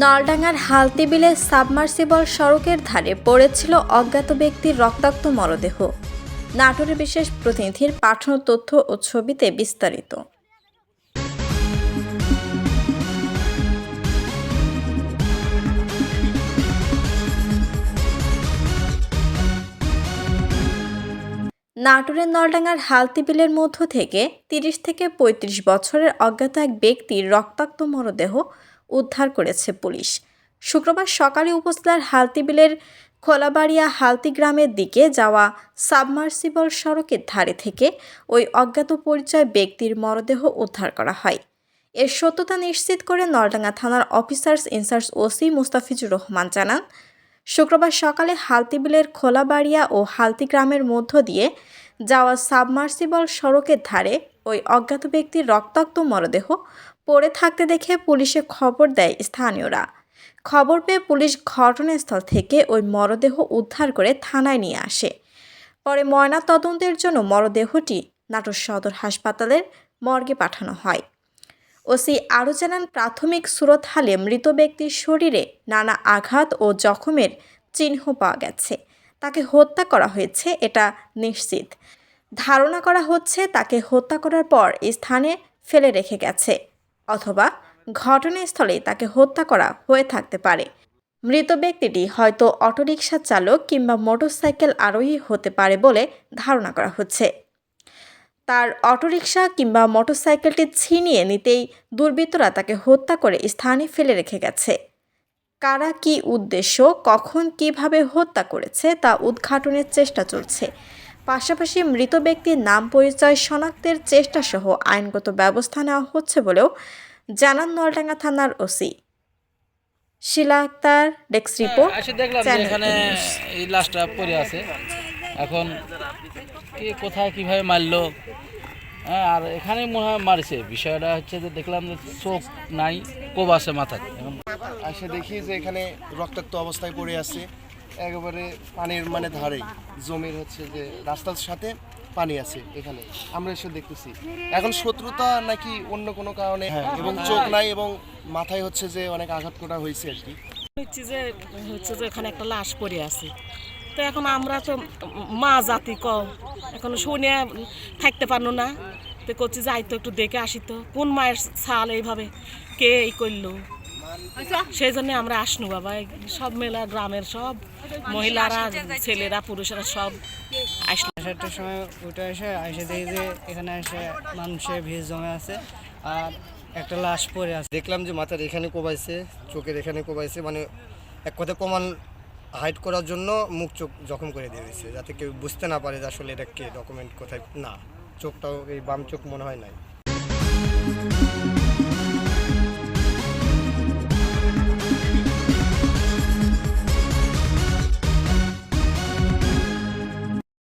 নলডাঙ্গার হালতিবিলে submersible সড়কের ধারে পড়েছিল অজ্ঞাত ব্যক্তির রক্তাক্ত মরদেহ। নাটোরের বিশেষ প্রতিনিধির পাঠানো তথ্য ও ছবিতে বিস্তারিত। নাটোরের নলডাঙ্গার হালতিবিলের মধ্য থেকে তিরিশ থেকে ৩৫ বছরের অজ্ঞাত এক ব্যক্তির রক্তাক্ত মরদেহ উদ্ধার করেছে পুলিশ। শুক্রবার সকালে উপজেলার হালতিবিলের খোলাবাড়িয়া হালতি গ্রামের দিকে যাওয়া সাবমার্সিবল সড়কের ধারে থেকে ওই অজ্ঞাত পরিচয় ব্যক্তির মরদেহ উদ্ধার করা হয়। এর সত্যতা নিশ্চিত করে নলডাঙ্গা থানার officers in charge OC Mustafizur Rahman জানান, শুক্রবার সকালে হালতিবিলের খোলাবাড়িয়া ও হালতি গ্রামের মধ্য দিয়ে যাওয়া সাবমার্সিবল সড়কের ধারে ওই অজ্ঞাত ব্যক্তির রক্তাক্ত মরদেহ পড়ে থাকতে দেখে পুলিশে খবর দেয় স্থানীয়রা। খবর পেয়ে পুলিশ ঘটনাস্থল থেকে ওই মরদেহ উদ্ধার করে থানায় নিয়ে আসে। পরে ময়না তদন্তের জন্য মরদেহটি নাটোর সদর হাসপাতালের মর্গে পাঠানো হয়। ওসি আরও জানান, প্রাথমিক সুরত হালে মৃত ব্যক্তির শরীরে নানা আঘাত ও জখমের চিহ্ন পাওয়া গেছে। তাকে হত্যা করা হয়েছে, এটা নিশ্চিত। ধারণা করা হচ্ছে তাকে হত্যা করার পর স্থানে ফেলে রেখে গেছে, অথবা ঘটনাস্থলেই তাকে হত্যা করা হয়ে থাকতে পারে। মৃত ব্যক্তিটি হয়তো অটোরিকশা চালক কিংবা মোটরসাইকেল আরোহী হতে পারে বলে ধারণা করা হচ্ছে। তার অটোরিকশা কিংবা মোটরসাইকেলটি ছিনিয়ে নিতেই দুর্বৃত্তরা তাকে হত্যা করে স্থানে ফেলে রেখে গেছে। কারা কি উদ্দেশ্য, কখন কীভাবে হত্যা করেছে তা উদ্ঘাটনের চেষ্টা চলছে। পাশাপাশি মৃত ব্যক্তির নাম পরিচয় শনাক্তের চেষ্টা সহ আইনগত ব্যবস্থা নেওয়া হচ্ছে বলেও জানান নলডাঙ্গা থানার OC. Shila Akter desk report দেখলাম এখানে এই লাশটা পড়ে আছে। এখন কে কোথায় কীভাবে মারলো? হ্যাঁ আর এখানে মনে হয় মারছে। বিষয়টা হচ্ছে যে দেখলাম যে চোখ নাই কোব আছে মাথায়। এখন এসে দেখি যে এখানে রক্তাক্ত অবস্থায় পড়ে আছে। একেবারে পানির মানে ধারে। জমির হচ্ছে যে রাস্তার সাথে পানি আছে এখানে। আমরা এসে দেখতেছি। এখন শত্রুতা নাকি অন্য কোনো কারণে? এবং চোখ নাই এবং মাথায় হচ্ছে যে অনেক আঘাত করা হয়েছে আর কি। যে হচ্ছে যে এখানে একটা লাশ পড়ে আছে। তো এখন আমরা তো মা জাতি ক এখন শুনে থাকতে পারল না। তো করছি যাই তো একটু দেখে আসি তো কোন মায়ের ছাল এইভাবে কে এই করল? সেই জন্য আমরা আসনু বাবা সব মেলা গ্রামের সব মহিলারা ছেলেরা পুরুষেরা সব আসলো। সাতটার সময় উঠে এসে এসে দেখি যে এখানে এসে মানুষের ভিড় জমে আছে আর একটা লাশ পড়ে আছে। দেখলাম যে মাথার এখানে কোবাইছে চোখের এখানে কোবাইছে মানে এক কথা প্রমাণ হাইড করার জন্য মুখ চোখ জখম করে দিয়ে দিয়েছে যাতে কেউ বুঝতে না পারে যে আসলে এটা কে ডকুমেন্ট কোথায় না চোখটাও এই বাম চোখ মনে হয় নাই।